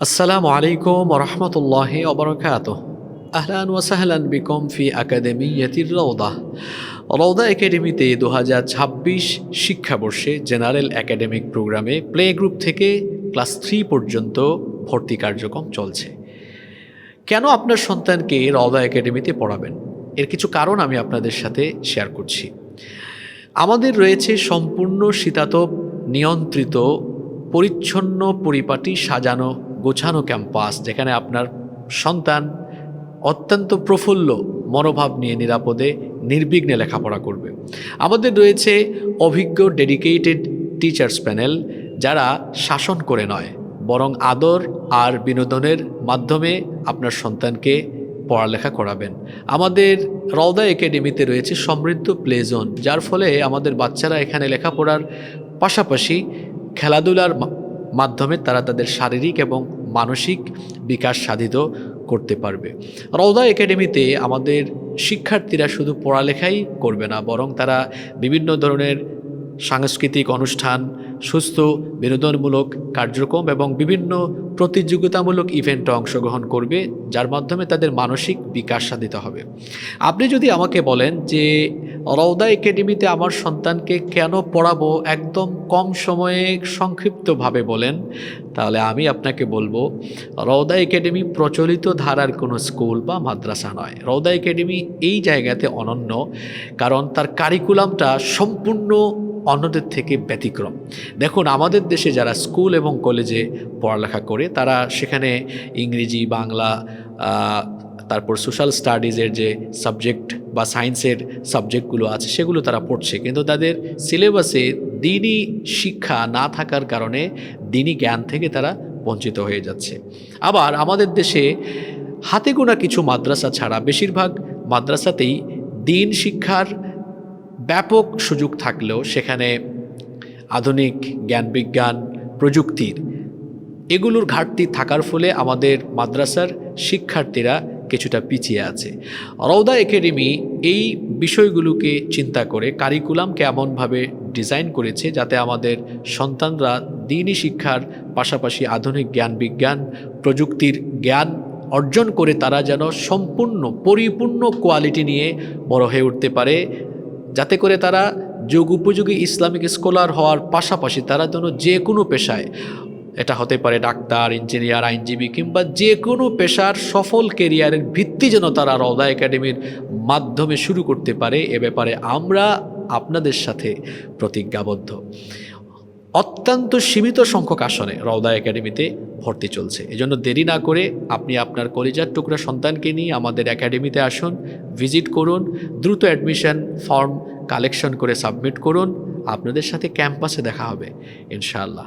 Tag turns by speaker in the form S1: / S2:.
S1: আসসালামু আলাইকুম রহমতুল্লাহ ওবরকাত আহলান ওয়াসাহলান বিকম ফি একাডেমিয়াতির রৌদা রৌদা একাডেমিতে দু হাজার ছাব্বিশ শিক্ষাবর্ষে জেনারেল একাডেমিক প্রোগ্রামে প্লে গ্রুপ থেকে ক্লাস থ্রি পর্যন্ত ভর্তি কার্যক্রম চলছে। কেন আপনার সন্তানকে রওদা একাডেমিতে পড়াবেন? এর কিছু কারণ আমি আপনাদের সাথে শেয়ার করছি। আমাদের রয়েছে সম্পূর্ণ শীতাতপ, নিয়ন্ত্রিত, পরিচ্ছন্ন পরিপাটি সাজানো গোছানো ক্যাম্পাস যেখানে আপনার সন্তান অত্যন্ত প্রফুল্ল মনোভাব নিয়ে নিরাপদে, নির্বিঘ্নে লেখাপড়া করবে। আমাদের রয়েছে অভিজ্ঞ ডেডিকেটেড টিচার্স প্যানেল যারা শাসন করে নয়, বরং আদর আর বিনোদনের মাধ্যমে আপনার সন্তানকে পড়ালেখা করাবেন। আমাদের রওদা একাডেমিতে রয়েছে সমৃদ্ধ প্লে জোন, যার ফলে আমাদের বাচ্চারা এখানে লেখাপড়ার পাশাপাশি খেলাধুলার মাধ্যমে তারা তাদের শারীরিক এবং মানসিক বিকাশ সাধিত করতে পারবে। রওদা একাডেমিতে আমাদের শিক্ষার্থীরা শুধু পড়ালেখাই করবে না, বরং তারা বিভিন্ন ধরনের সাংস্কৃতিক অনুষ্ঠান, সুস্থ, বিনোদনমূলক কার্যক্রম এবং বিভিন্ন প্রতিযোগিতামূলক ইভেন্টে অংশগ্রহণ করবে, যার মাধ্যমে তাদের মানসিক বিকাশ সাধিত হবে। আপনি যদি আমাকে বলেন যে রওদা একাডেমিতে আমার সন্তানকে কেন পড়াবো একদম কম সময়ে সংক্ষিপ্তভাবে বলেন, তাহলে আমি আপনাকে বলব রওদা একাডেমি প্রচলিত ধারার কোনো স্কুল বা মাদ্রাসা নয়। রওদা একাডেমি এই জায়গাতে অনন্য, কারণ তার কারিকুলামটা সম্পূর্ণ অন্যদের থেকে ব্যতিক্রম। দেখুন, আমাদের দেশে যারা স্কুল এবং কলেজে পড়ালেখা করে, তারা সেখানে ইংরেজি, বাংলা তারপর সোশ্যাল স্টাডিজের যে সাবজেক্ট বা সায়েন্সের সাবজেক্টগুলো আছে, সেগুলো তারা পড়ছে। কিন্তু তাদের সিলেবাসে দিনই শিক্ষা না থাকার কারণে দিনই জ্ঞান থেকে তারা বঞ্চিত হয়ে যাচ্ছে। আবার আমাদের দেশে হাতে গোনা কিছু মাদ্রাসা ছাড়া বেশিরভাগ মাদ্রাসাতেই দিন শিক্ষার ব্যাপক সুযোগ থাকলেও সেখানে আধুনিক জ্ঞান বিজ্ঞান প্রযুক্তির এগুলোর ঘাটতি থাকার ফলে আমাদের মাদ্রাসার শিক্ষার্থীরা কিছুটা পিছিয়ে আছে। রৌদা একাডেমি এই বিষয়গুলোকে চিন্তা করে কারিকুলামকে এমনভাবে ডিজাইন করেছে যাতে আমাদের সন্তানরা দিনই শিক্ষার পাশাপাশি আধুনিক জ্ঞান বিজ্ঞান প্রযুক্তির জ্ঞান অর্জন করে তারা যেন সম্পূর্ণ, পরিপূর্ণ কোয়ালিটি নিয়ে বড় হয়ে উঠতে পারে। যাতে করে তারা যোগ উপযোগী ইসলামিক স্কলার হওয়ার পাশাপাশি তারা যেন যে কোনো পেশায় এটা হতে পারে ডাক্তার, ইঞ্জিনিয়ার, আইনজীবী কিংবা যে কোনো পেশার সফল কেরিয়ারের ভিত্তি যেন তারা রওদা একাডেমির মাধ্যমে শুরু করতে পারে, এ ব্যাপারে আমরা আপনাদের সাথে প্রতিজ্ঞাবদ্ধ। অত্যন্ত সীমিত সংখ্যক আসনে রওদা একাডেমিতে ভর্তি চলছে। এজন্য দেরি না করে আপনি আপনার কলেজার টুকরা সন্তানকে নিয়ে আমাদের একাডেমিতে আসুন, ভিজিট করুন, দ্রুত অ্যাডমিশন ফর্ম কালেকশন করে সাবমিট করুন। আপনাদের সাথে ক্যাম্পাসে দেখা হবে, ইনশাআল্লাহ।